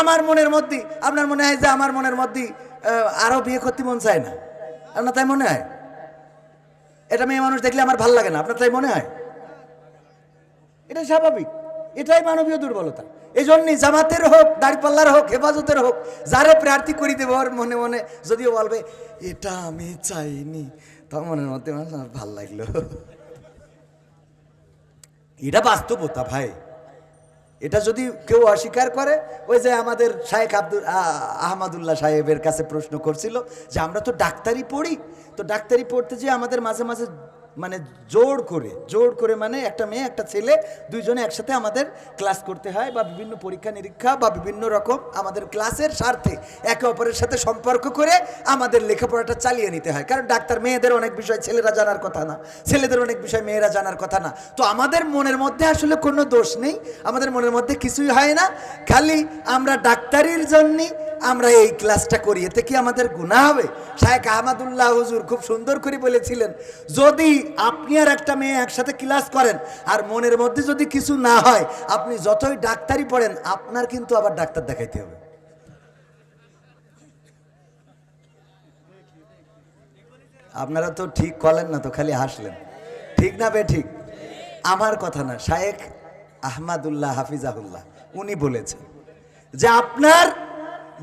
আমার মনের মধ্যে আপনার মনে হয় যে আমার মনের মধ্যে আহ, আরও বিয়ে করতে মন চায় না? আপনার তাই মনে হয়? এটা মেয়ে মানুষ দেখলে আমার ভালো লাগে না আপনার তাই মনে হয়? এটা স্বাভাবিক। এটাই মানবীয় দুর্বলতা। এই জন্যই জামাতের হোক দাড়িপাল্লার হোক হেফাজতের হোক যারে প্রার্থী করি দেবো ওর মনে মনে যদিও বলবে এটা আমি চাইনি। তার মনের মধ্যে আমার ভালো লাগল। এটা বাস্তবতা ভাই। এটা যদি কেউ অস্বীকার করে, ওই যে আমাদের শাহেখ আব্দুল আহমদুল্লাহ সাহেবের কাছে প্রশ্ন করছিল যে আমরা তো ডাক্তারি পড়ি। তো ডাক্তারি পড়তে যেয়ে আমাদের মাঝে মাঝে মানে জোর করে জোর করে মানে একটা মেয়ে, একটা ছেলে, দুইজনে একসাথে আমাদের ক্লাস করতে হয় বা বিভিন্ন পরীক্ষা, নিরীক্ষা বা বিভিন্ন রকম আমাদের ক্লাসের স্বার্থে একে অপরের সাথে সম্পর্ক করে আমাদের লেখাপড়াটা চালিয়ে নিতে হয়। কারণ ডাক্তার মেয়েদের অনেক বিষয় ছেলেরা জানার কথা না, ছেলেদের অনেক বিষয় মেয়েরা জানার কথা না। তো আমাদের মনের মধ্যে আসলে কোনো দোষ নেই, আমাদের মনের মধ্যে কিছুই হয় না। খালি আমরা ডাক্তারির জন্য আমরা এই ক্লাসটা করি, এতে কি আমাদের গুণা হবে? শাহেখ আহমদুল্লাহ হুজুর খুব সুন্দর করে বলেছিলেন, যদি আপনি আর একটা মেয়ে একসাথে ক্লাস করেন, আর মনের মধ্যে যদি কিছু না হয়, আপনি যতই ডাক্তারি পড়েন, আপনার কিন্তু আবার ডাক্তার দেখাইতে হবে। আপনারা তো ঠিক করলেন না তো, খালি হাসলেন। ঠিক না বে, ঠিক? আমার কথা না, শায়েখ আহমাদুল্লাহ হাফিজাহুল্লাহ, উনি বলেছেন যে আপনার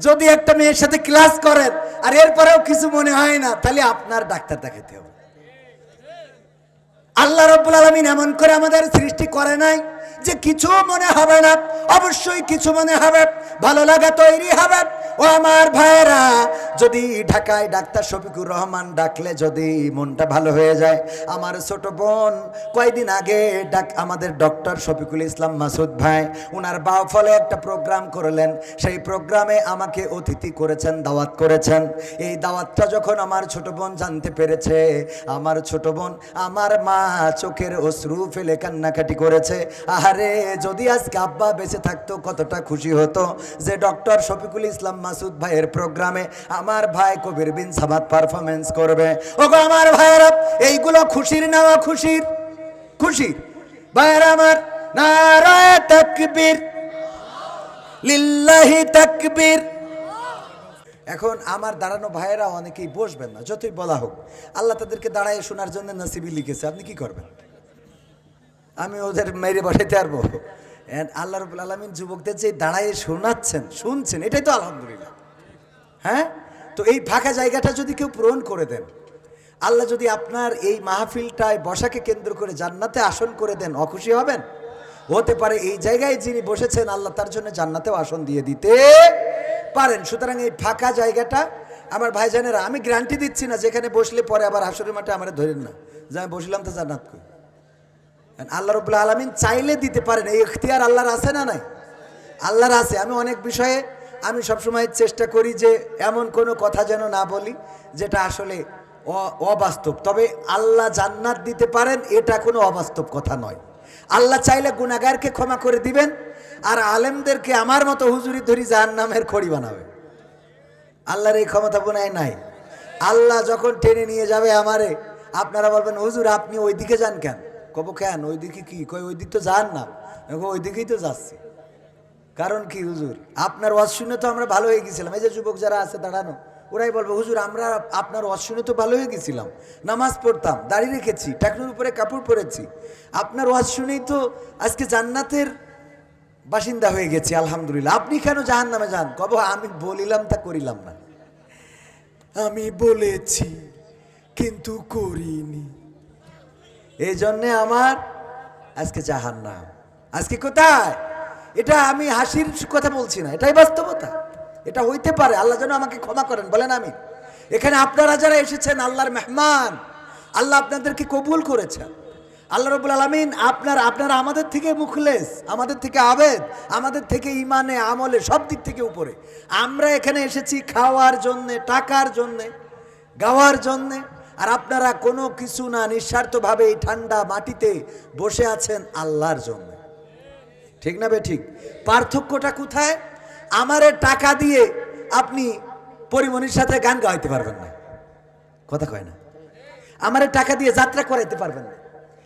যদি একটা মেয়ের সাথে ক্লাস করেন, আর এরপরেও কিছু মনে হয় না, তাহলে আপনার ডাক্তার দেখাতে হবে। আল্লাহ রব্বুল আলমিন এমন করে আমাদের সৃষ্টি করে নাই যে কিছু মনে হবে না, অবশ্যই কিছু মনে হবে, ভালো লাগা তৈরি হবে ও আমার ভাইয়েরা, যদি ঢাকায় ডাক্তার শফিকুর রহমান ডাকলে যদি মনটা ভালো হয়ে যায়। আমার ছোট বোন কয়দিন আগে ডাক, আমাদের ডক্টর শফিকুল ইসলাম মাসুদ ভাই ওনার বাও ফলে একটা প্রোগ্রাম করলেন। সেই প্রোগ্রামে আমাকে অতিথি করেছেন, দাওয়াত করেছেন। এই দাওয়াতটা যখন আমার ছোট বোন জানতে পেরেছে, আমার ছোট বোন আমার মা চোখের অশ্রু ফেলে কান্নাকাটি করেছে। আহারে, যদি আজকে আব্বা বেঁচে থাকতো, কতটা খুশি হতো যে ডক্টর শফিকুল ইসলাম মাসুদ ভাইয়ের প্রোগ্রামে আমার ভাই কবির বিন সাবাদ পারফরমেন্স করবে। ওগো আমার ভাইয়েরা, এইগুলো খুশির নেওয়া খুশির। খুশি। ভাইয়েরা আমার, নারায় তাকবীর। লিল্লাহি তাকবীর। এখন আমার দাঁড়ানো ভাইয়েরা অনেকেই বসবেন না, যতই বলা হোক। আল্লাহ তাদেরকে দাঁড়ায় শোনার জন্য নসিবি লিখেছে, আপনি কি করবেন? আমি ওদের মেরে বসাইতে পারব? আল্লাহ রবুল আলমিন যুবকদের যে দাঁড়ায় শোনাচ্ছেন, শুনছেন, এটাই তো আলহামদুলিল্লাহ। হ্যাঁ? তো এই ফাঁকা জায়গাটা যদি কেউ পূরণ করে দেন, আল্লাহ যদি আপনার এই মাহফিলটায় বসাকে কেন্দ্র করে জান্নাতে আসন করে দেন, অখুশি হবেন? হতে পারে এই জায়গায় যিনি বসেছেন, আল্লাহ তার জন্য জান্নাতেও আসন দিয়ে দিতে পারেন। সুতরাং এই ফাঁকা জায়গাটা, আমার ভাইজানেরা, আমি গ্যারান্টি দিচ্ছি না, যেখানে বসলে পরে আবার হাসরের মাঠে আমার ধরেন না। যে আমি বসলাম তো জান্নাত কই? আল্লাহ রবুল্লা আলমিন চাইলে দিতে পারেন। এই ইখতিয়ার আল্লাহর আছে না নাই? আল্লাহর আছে। আমি অনেক বিষয়ে আমি সবসময় চেষ্টা করি যে এমন কোনো কথা যেন না বলি, যেটা আসলে অবাস্তব। তবে আল্লাহ জান্নাত দিতে পারেন, এটা কোনো অবাস্তব কথা নয়। আল্লাহ চাইলে গুনাগারকে ক্ষমা করে দিবেন, আর আলেমদেরকে আমার মতো হুজুরি ধরি জাহান্নামের খড়ি বানাবে। আল্লাহর এই ক্ষমতা বোনায় নাই। আল্লাহ যখন টেনে নিয়ে যাবে আমারে, আপনারা বলবেন, হুজুর, আপনি ওই দিকে যান কেন? কব কেন? ওই দিকে কি? কই ওই দিক তো যান না আমি কই, ওই দিকেই তো যাচ্ছি। কারণ কি হুজুর? আপনার ওয়াজ শুনে তো আমরা ভালো হয়ে গেছিলাম। এই যে যুবক যারা আছে দাঁড়ানো ওরাই বলবে হুজুর আমরা আপনার ওয়াজ শুনে তো ভালো হয়ে গেছিলাম। নামাজ পড়তাম দাড়ি রেখেছি টাকনুর উপরে কাপড় পরেছি। আপনার ওয়াজ শুনেই তো আজকে জান্নাতের বাসিন্দা হয়ে গেছি আলহামদুলিল্লাহ। আপনি কেন জাহান নামে যান? কব আমি বলিলাম তা করিলাম না। আমি বলেছি কিন্তু করিনি। এই জন্যে আমার আজকে জাহান নাম আজকে কোথায়? এটা আমি হাসির কথা বলছি না, এটাই বাস্তবতা। এটা হইতে পারে, আল্লাহ যেন আমাকে ক্ষমা করেন, বলেন আমি এখানে আপনারা যারা এসেছেন, আল্লাহর মেহমান, আল্লাহ আপনাদেরকে কবুল করেছেন। আল্লাহ রবুল আলমিন আপনার, আপনারা আমাদের থেকে মুখলেস, আমাদের থেকে আবেদ, আমাদের থেকে ইমানে আমলে, সব দিক থেকে উপরে। আমরা এখানে এসেছি খাওয়ার জন্যে, টাকার জন্যে, গাওয়ার জন্যে আর আপনারা কোনো কিছু না নিঃস্বার্থভাবে এই ঠান্ডা মাটিতে বসে আছেন আল্লাহর জন্য। ঠিক না বে ঠিক? পার্থক্যটা কোথায়? আমারে টাকা দিয়ে আপনি পরিমণির সাথে গান গাইতে পারবেন না। কথা কয় না। আমারে টাকা দিয়ে যাত্রা করাইতে পারবেন না।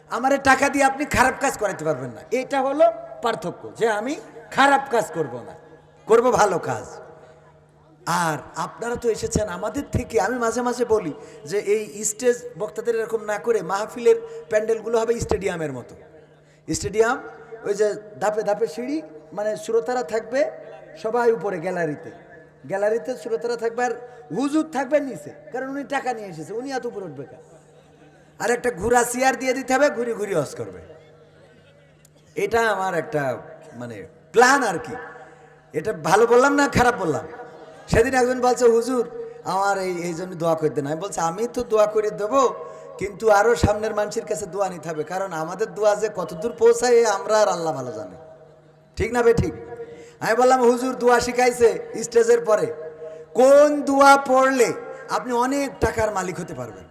আমারে টাকা দিয়ে আপনি খারাপ কাজ করাইতে পারবেন না। এটা হলো পার্থক্য, যে আমি খারাপ কাজ করব না। করব ভালো কাজ। আর আপনারা তো এসেছেন আমাদের থেকে। আমি মাঝে মাঝে বলি যে এই স্টেজ বক্তাদের এরকম না করে মাহফিলের প্যান্ডেলগুলো হবে স্টেডিয়ামের মতো। স্টেডিয়াম, ওই যে ধাপে ধাপে সিঁড়ি মানে শ্রোতারা থাকবে সবাই উপরে গ্যালারিতে। গ্যালারিতে শ্রোতারা থাকবে আর হুজুর থাকবে নিচে, কারণ উনি টাকা নিয়ে এসেছে, উনি এত উপরে উঠবে? আর একটা ঘুরা চেয়ার দিয়ে দিতে হবে, ঘুরি ঘুরি হস করবে। এটা আমার একটা মানে প্ল্যান আর কি। এটা ভালো বললাম না খারাপ বললাম? সেদিন একজন বলছে, হুজুর, আমার এই এই জন্য দোয়া করে দেন। আমি বলছে, আমি তো দোয়া করে দেবো, কিন্তু আরও সামনের মানুষের কাছে দোয়া নিতে হবে, কারণ আমাদের দোয়া যে কতদূর পৌঁছায় আমরা আর আল্লাহ ভালো জানে। ঠিক না বে, ঠিক? আমি বললাম, হুজুর, দোয়া শিখাইছে স্টেজের পরে। কোন দোয়া পড়লে আপনি অনেক টাকার মালিক হতে পারবেন?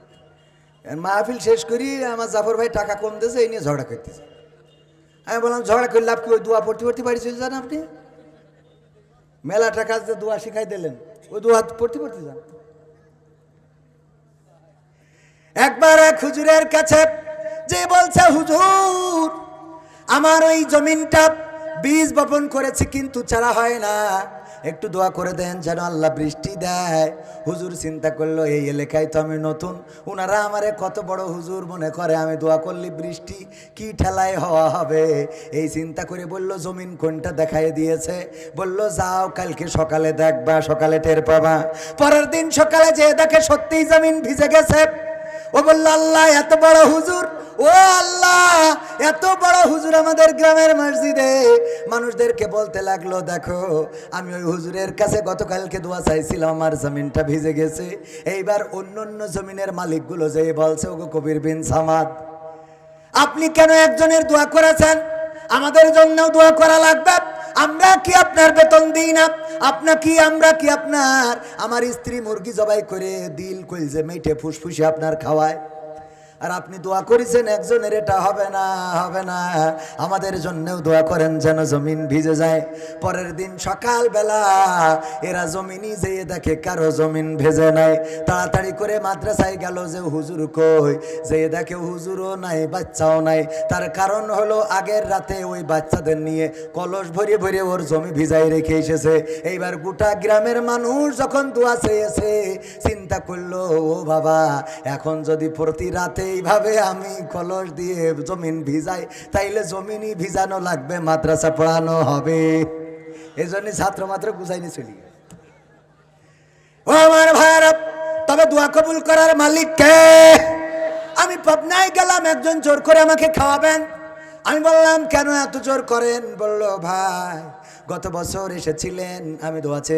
মাহফিল শেষ করি, আমার জাফর ভাই টাকা কম দিয়েছে, এই নিয়ে ঝগড়া করতেছে। আমি বললাম, ঝগড়া করে লাভ কি? ওই দোয়া পড়তে পড়তে বাড়ি চলে যান আপনি? মেলা টাকা দোয়া শিখাই দিলেন, ওই দোয়া পড়তে পড়তে যান। একবার এক হুজুরের কাছে যে বলছে, হুজুর, আমার ওই জমিনটা বীজ বপন করেছে, কিন্তু চারা হয় না। একটু দোয়া করে দেন যেন আল্লাহ বৃষ্টি দেয়। হুজুর চিন্তা করল, এই এলাকায় তো আমি নতুন। ওনারা আমারে কত বড় হুজুর মনে করে, আমি দোয়া করলি বৃষ্টি কি ঠেলায় হওয়া হবে? এই চিন্তা করে বলল, জমিন কোনটা দেখাই দিয়েছে? বলল, যাও, কালকে সকালে দেখবা, সকালে টের পাবা। পরের দিন সকালে যে দেখে সত্যিই জমিন ভিজে গেছে। ও বলল, আল্লাহ, এত বড় হুজুর। ও আল্লাহ, এত বড় হুজুর আমাদের গ্রামের মসজিদে। মানুষদেরকে বলতে লাগল, দেখো, আমি ওই হুজুরের কাছে গতকালকে দোয়া চাইছিলাম, আমার জমিনটা ভিজে গেছে। এইবার অন্য অন্য জমিনের মালিকগুলো যে বলছে, ওগো কবির বিন সামাদ, আপনি কেন একজনের দোয়া করেছেন? আমাদের জন্যও দোয়া করা লাগবে। আমরা কি আপনার বেতন দিই না? আপনা কি, আমরা কি আপনার? আমার স্ত্রী মুরগি জবাই করে দিল কইলছে মেটে ফুসফুসে আপনার খাওয়ায়। আর আপনি দোয়া করেছেন, একজনের এটা হবে না হবে না। আমাদের জন্যও দোয়া করেন যেন জমিন ভিজে যায়। পরের দিন সকালবেলা এরা জমিনই যেয়ে দেখে কারও জমিন ভেজে নাই। তাড়াতাড়ি করে মাদ্রাসায় গেল যে হুজুর কই? যেয়ে দেখে হুজুরও নাই, বাচ্চাও নাই। তার কারণ হলো আগের রাতে ওই বাচ্চাদের নিয়ে কলস ভরে ভরে ওর জমি ভিজাই রেখে এসেছে। এইবার গোটা গ্রামের মানুষ যখন দোয়া চেয়েছে, চিন্তা করল, ও বাবা, এখন যদি প্রতি রাতে এইভাবে আমি কলস দিয়ে জমিন ভিজাই, তাইলে জমিনই ভিজানো লাগবে, মাদ্রাসা পড়ানো হবে। এই জন্য ছাত্র মাত্র গুছাইনি চলি। ও আমার ভাইয়ারা তবে দোয়া কবুল করার মালিক কে? আমি পাবনায় গেলাম, একজন জোর করে আমাকে খাওয়াবেন। আমি বললাম, কেন এত জোর করেন? বলল, ভাই, গত বছর এসেছিলেন, আমি দোয়া চেয়ে